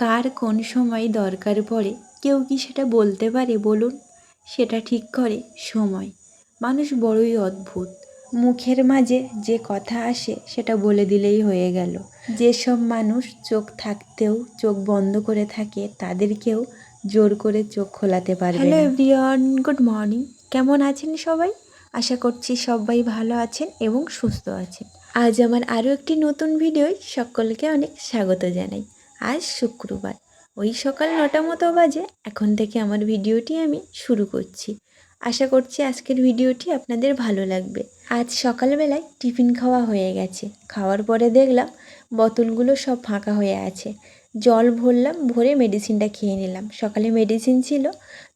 কার কোন সময় দরকার পড়ে, কেউ কি সেটা বলতে পারে বলুন? সেটা ঠিক করে সময়। মানুষ বড়ই অদ্ভুত। মুখের মাঝে যে কথা আসে, সেটা বলে দিলেই হয়ে গেল। যেসব মানুষ চোখ থাকতেও চোখ বন্ধ করে থাকে, তাদেরকেও জোর করে চোখ খোলাতে পারে হ্যালো এভরিওয়ান, গুড মর্নিং। কেমন আছেন সবাই? আশা করছি সবাই ভালো আছেন এবং সুস্থ আছেন। আজ আমার আরও একটি নতুন ভিডিওয় সকলকে অনেক স্বাগত জানাই। আজ শুক্রবার। ওই সকাল নটা মতো বাজে, এখন থেকে আমার ভিডিওটি আমি শুরু করছি। আশা করছি আজকের ভিডিওটি আপনাদের ভালো লাগবে। আজ সকালবেলায় টিফিন খাওয়া হয়ে গেছে। খাওয়ার পরে দেখলাম বোতলগুলো সব ফাঁকা হয়ে আছে। জল ভরলাম, ভরে মেডিসিনটা খেয়ে নিলাম। সকালে মেডিসিন ছিল,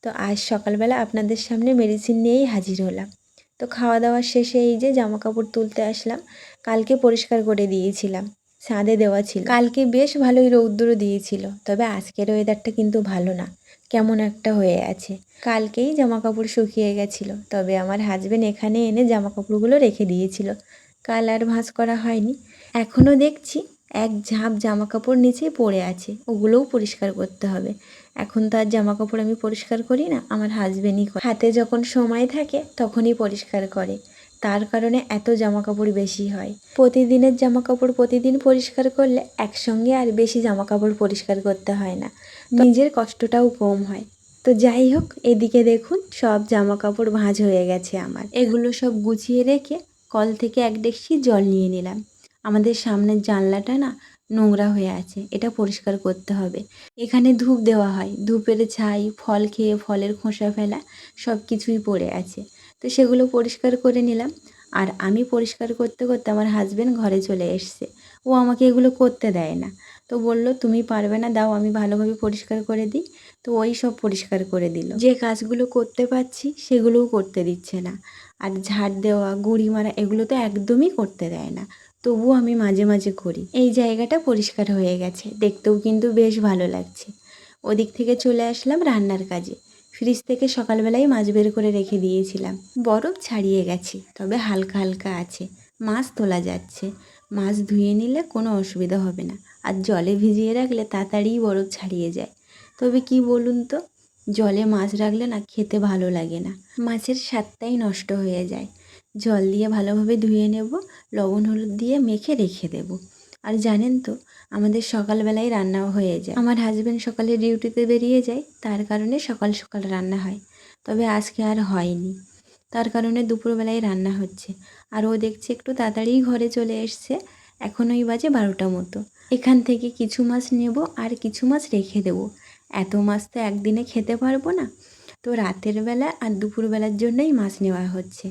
তো আজ সকালবেলা আপনাদের সামনে মেডিসিন নিয়েই হাজির হলাম। তো খাওয়া দাওয়া শেষে এই যে জামা কাপড় তুলতে আসলাম, কালকে পরিষ্কার করে দিয়েছিলাম। ছাদে দেওয়া ছিল। কালকে বেশ ভালোই রৌদ্র দিয়েছিল, তবে আজকের ওয়েদারটা কিন্তু ভালো না। কেমন একটা হয়ে আছে। কালকেই জামা কাপড় শুকিয়ে গেছিল, তবে আমার হাজবেন্ড এখানে এনে জামা কাপড়গুলো রেখে দিয়েছিল। কাল আর ভাঁজ করা হয়নি। এখনও দেখছি এক ঝাঁপ জামা কাপড় নিচেই পড়ে আছে, ওগুলোও পরিষ্কার করতে হবে। এখন তো আর জামা কাপড় আমি পরিষ্কার করি না, আমার হাজবেন্ডই হাতে যখন সময় থাকে, তখনই পরিষ্কার করে। তার কারণে এত জামা কাপড় বেশি হয়। প্রতিদিনের জামা কাপড় প্রতিদিন পরিষ্কার করলে একসঙ্গে আর বেশি জামা কাপড় পরিষ্কার করতে হয় না। নিজের কষ্টটাও কম হয়। তো যাই হোক, এদিকে দেখুন, সব জামা কাপড় ভাঁজ হয়ে গেছে আমার। এগুলো সব গুছিয়ে রেখে কল থেকে এক ডেকসি জল নিয়ে নিলাম। আমাদের সামনের জানলাটা না নোংরা হয়ে আছে, এটা পরিষ্কার করতে হবে। এখানে ধূপ দেওয়া হয়। ধূপের ছাই, ফল খেয়ে ফলের খোসা ফেলা সব কিছুই পড়ে আছে। তো সেগুলো পরিষ্কার করে নিলাম। আর আমি পরিষ্কার করতে করতে আমার হাজবেন্ড ঘরে চলে এসছে। ও আমাকে এগুলো করতে দেয় না। তো বলল, তুমি পারবে না, দাও, আমি ভালোভাবে পরিষ্কার করে দিই। তো ওই সব পরিষ্কার করে দিল। যে কাজগুলো করতে পারছি, সেগুলোও করতে দিচ্ছে না। আর ঝাড় দেওয়া, গুঁড়ি মারা, এগুলো তো একদমই করতে দেয় না। তবুও আমি মাঝে মাঝে করি। এই জায়গাটা পরিষ্কার হয়ে গেছে। দেখতেও কিন্তু বেশ ভালো লাগছে। ওদিক থেকে চলে আসলাম রান্নার কাজে। ফ্রিজ থেকে সকালবেলায় মাছ বের করে রেখে দিয়েছিলাম। বরফ ছাড়িয়ে গেছে, তবে হালকা হালকা আছে। মাছ তোলা যাচ্ছে। মাছ ধুয়ে নিলে কোনো অসুবিধা হবে না। আর জলে ভিজিয়ে রাখলে তাড়াতাড়ি বরফ ছাড়িয়ে যায়। তবে কি বলুন তো, জলে মাছ রাখলে না খেতে ভালো লাগে না। মাছের স্বাদটাই নষ্ট হয়ে যায়। জল দিয়ে ভালোভাবে ধুয়ে নেব, লবণ হলুদ দিয়ে মেখে রেখে দেব। আর জানেন তো, আমাদের সকালবেলায় রান্নাও হয়ে যায়। আমার হাজব্যান্ড সকালে ডিউটিতে বেরিয়ে যায়, তার কারণে সকাল সকাল রান্না হয়। তবে আজকে আর হয়নি। তার কারণে দুপুরবেলায় রান্না হচ্ছে। আর ও দেখছে একটু তাড়াতাড়ি ঘরে চলে এসছে। এখন ওই বাজে বারোটা মতো। এখান থেকে কিছু মাছ নেব আর কিছু মাছ রেখে দেব। এত মাছ তো একদিনে খেতে পারব না। তো রাতের বেলা আর দুপুরবেলার জন্যই মাছ নেওয়া হচ্ছে।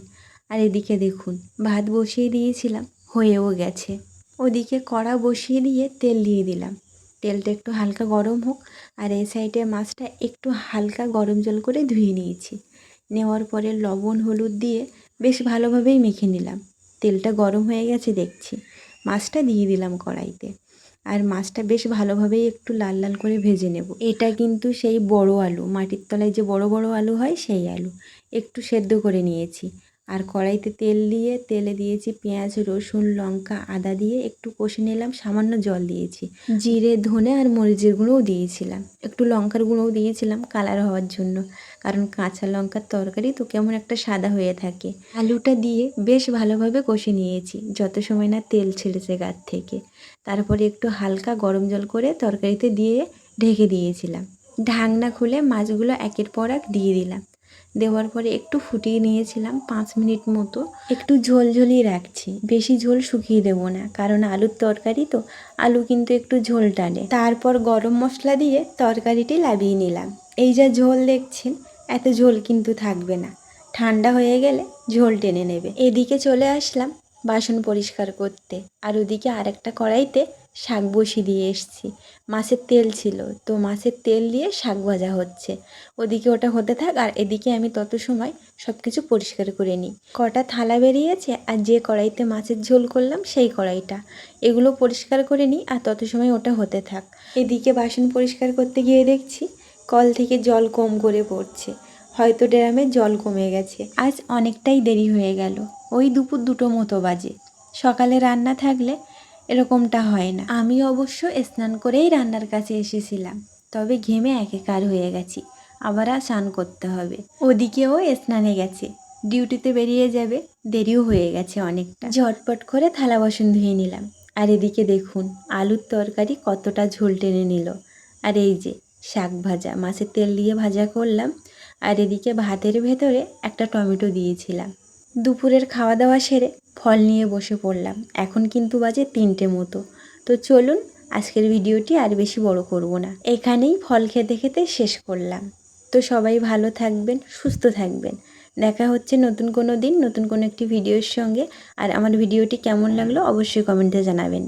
আর এদিকে দেখুন, ভাত বসিয়ে দিয়েছিলাম, হয়েও গেছে। ওদিকে কড়া বসিয়ে দিয়ে তেল দিয়ে দিলাম। তেলটা একটু হালকা গরম হোক, আর এই সাইডে মাছটা একটু হালকা গরম জল করে ধুয়ে নিয়েছি। নেওয়ার পরে লবণ, হলুদ দিয়ে বেশ ভালোভাবেই মেখে নিলাম। তেলটা গরম হয়ে গেছে দেখছি। মাছটা দিয়ে দিলাম কড়াইতে। আর মাছটা বেশ ভালোভাবেই একটু লাল লাল করে ভেজে নেব। এটা কিন্তু সেই বড় আলু, মাটির তলায় যে বড় বড় আলু হয় সেই আলু। একটু সেদ্ধ করে নিয়েছি। আর কড়াইতে তেল দিয়ে, তেলে দিয়েছি পেঁয়াজ, রসুন, লঙ্কা, আদা দিয়ে একটু কষে নিলাম, সামান্য জল দিয়েছি। জিরে, ধনে আর মরিচের গুঁড়োও দিয়েছিলাম। একটু লঙ্কার গুঁড়োও দিয়েছিলাম কালার হওয়ার জন্য। কারণ কাঁচা লঙ্কার তরকারি তো কেমন একটা সাদা হয়ে থাকে। আলুটা দিয়ে বেশ ভালোভাবে কষে নিয়েছি, যত সময় না তেল ছেড়েছে গাছ থেকে। তারপরে একটু হালকা গরম জল করে তরকারিতে দিয়ে ঢেকে দিয়েছিলাম। ঢাকনা খুলে মাছগুলো একের পর এক দিয়ে দিলাম। দেওয়ার পরে একটু ফুটিয়ে নিয়েছিলাম পাঁচ মিনিট মতো। একটু ঝোল ঝোলই রাখছি। বেশি ঝোল শুকিয়ে দেবো না, কারণ আলুর তরকারি তো, আলু কিন্তু একটু ঝোল টানে। তারপর গরম মশলা দিয়ে তরকারিটি লাবিয়ে নিলাম। এই যা ঝোল দেখছেন, এত ঝোল কিন্তু থাকবে না। ঠান্ডা হয়ে গেলে ঝোল টেনে নেবে। এদিকে চলে আসলাম বাসন পরিষ্কার করতে। আর ওদিকে আরেকটা কড়াইতে শাক বসিয়ে দিয়ে এসছি। মাছের তেল ছিল, তো মাছের তেল দিয়ে শাক ভাজা হচ্ছে। ওদিকে ওটা হতে থাক, আর এদিকে আমি তত সময় সব কিছু পরিষ্কার করে নিই। কটা থালা বেরিয়েছে, আর যে কড়াইতে মাছের ঝোল করলাম, সেই কড়াইটা। এগুলো পরিষ্কার করে নিই, আর তত সময় ওটা হতে থাক। এদিকে বাসন পরিষ্কার করতে গিয়ে দেখছি, কল থেকে জল কম করে পড়ছে। হয়তো ড্রামে জল কমে গেছে। আজ অনেকটাই দেরি হয়ে গেল। ওই দুপুর দুটো মতো বাজে। সকালে রান্না থাকলে এরকমটা হয় না। আমি অবশ্য স্নান করেই রান্নার কাছে এসেছিলাম, তবে ঘেমে একেকার হয়ে গেছি। আবার আর স্নান করতে হবে। ওদিকেও স্নানে গেছে। ডিউটিতে বেরিয়ে যাবে, দেরিও হয়ে গেছে অনেকটা। ঝটপট করে থালা বাসন ধুয়ে নিলাম। আর এদিকে দেখুন, আলুর তরকারি কতটা ঝোল টেনে নিল। আর এই যে, শাক ভাজা, মাছের তেল দিয়ে ভাজা করলাম। আর এদিকে ভাতের ভেতরে একটা টমেটো দিয়েছিলাম। দুপুরের খাওয়া দাওয়া সেরে ফল নিয়ে বসে পড়লাম। এখন কিন্তু বাজে তিনটে মতো। তো চলুন, আজকের ভিডিওটি আর বেশি বড় করব না। এখানেই ফল খেতে খেতে শেষ করলাম। তো সবাই ভালো থাকবেন, সুস্থ থাকবেন। দেখা হচ্ছে নতুন কোনো দিন, নতুন কোনো একটি ভিডিওর সঙ্গে। আর আমার ভিডিওটি কেমন লাগল অবশ্যই কমেন্টে জানাবেন।